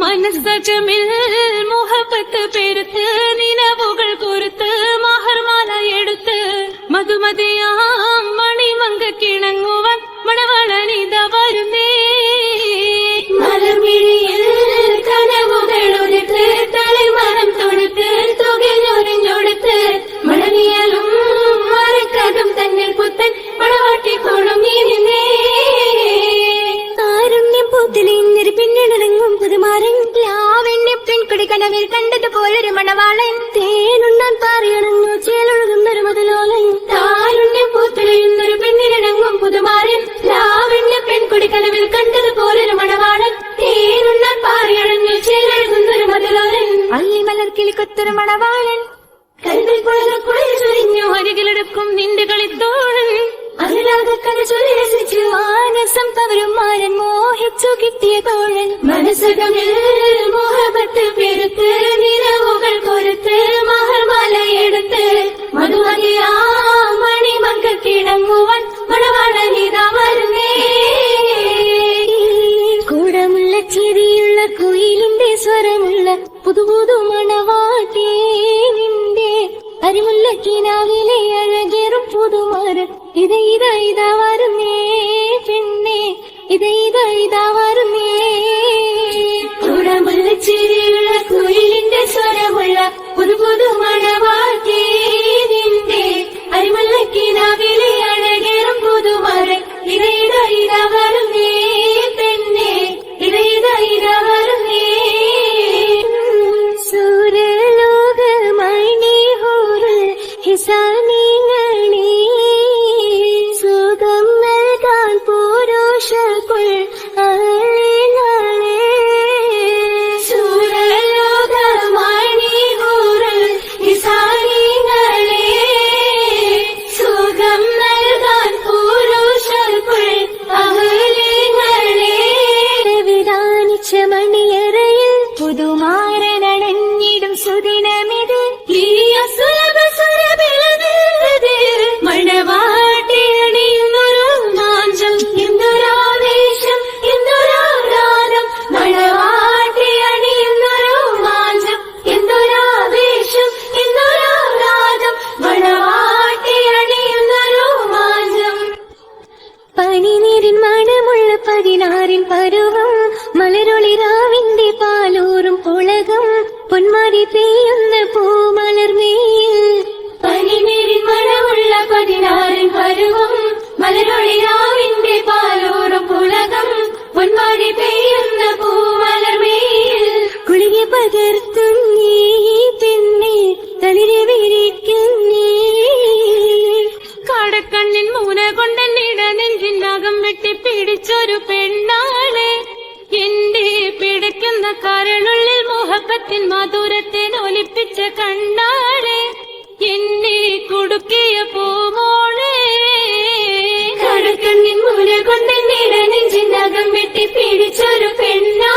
മനസ്സകമിൽ മുഹബത്ത് പെരുത്ത് നിലവുകൾ കുറുത്ത് മഹർമാല എടുത്ത്. മധുമതിയാം മണിമങ്ക കിണങ്ങുവാൻ മണവളനിത വരുന്നേ. മലർമിഴിയിൽ കനവുകളുരുത്ത് തളിമരം തൊടുത്ത് തുകഞ്ഞൊരിഞ്ഞൊടുത്ത് മണവിയലും മറക്കതും തന്നെ പുത്തൻ മണവാട്ടിക്കോളും നീ നിന്നേ. കാരുണ്യം പൂത്തിലിഞ്ഞൊരു പെൺകുടി കണ്ടത് പോലൊരു മണവാളൻ. തേനുണ്ണാൻ പാറിയണങ്ങു ചേലൊഴുകുന്നൊരു മുതലോലൻ താരുണ്യം പൂത്തുലയുന്നൊരു പെണ്ണിനിണങ്ങും പുതുമാരൻ. ലാവണ്യ പെൺകുടി കനവിൽ കണ്ടതുപോലൊരു മണവാളൻ. തേനുണ്ണാൻ പാറിയണങ്ങു ചേലൊഴുകുന്നൊരു മുതലോലൻ അല്ലിമലർ കിളിക്കൊത്തൊരു മണവാളൻ. കണ്ണിൽ പുഴക കുളിർ ചൊരിഞ്ഞു അരികിലെടുക്കും നിന്റെ കളിത്തോഴൻ അതിലാകെ കഥ ചൊല്ലി രസിച്ചു മാനസം പവരും മാരൻ മോഹിച്ചു കിട്ടിയ തോഴൻ. മനസ്സകമിൽ മോഹപ്പെട്ട് പെരുത്ത് സ്വരമുള്ള പുതു പുതു മണവാട്ടി നിന്റെ അരിമുല്ല കിനാവിലെ അഴകേറും പുതുമാരൻ ഇത് ഇതാ ഇതാ വരുന്നേ പെണ്ണേ. ഇത് ഇതാ ഇതാ ഹിസാനിങ്ങളെ സുഖം നൽകാൻ പുരുഷക്കുൾ അളികളെ സുരലോകമണികൂറൽ നിസാരിങ്ങളെ സുഖം നൽകാൻ പുരുഷർക്കുൾ അഹലിങ്ങളെ വിധാനിച്ച മണിയറയിൽ പുതുമാരനടഞ്ഞിടും സുദിനമിത്. ഈ സുലഭ പനിനീരിൻ മണമുള്ള പതിനാറിൻ പരുവം മലരൊളിരാവിന്റെ പാലൂറും പുളകം പൊന്മാരി പെയ്യുന്ന പൂമലർമേയിൽ കെട്ടിപ്പിടിച്ചൊരു പെണ്ണാണ്. എന്റെ പിടിക്കുന്ന കരളുള്ളിൽ മോഹപ്പത്തിൻ മധുരത്തിൻ ഒലിപ്പിച്ച കണ്ണാണ്. എന്നെ കുടുക്കിയ പോവോളെ കടക്കണ്ണിൻ മൂല നെഞ്ചിനകം വെട്ടി പിടിച്ചൊരു പെണ്ണാണ്.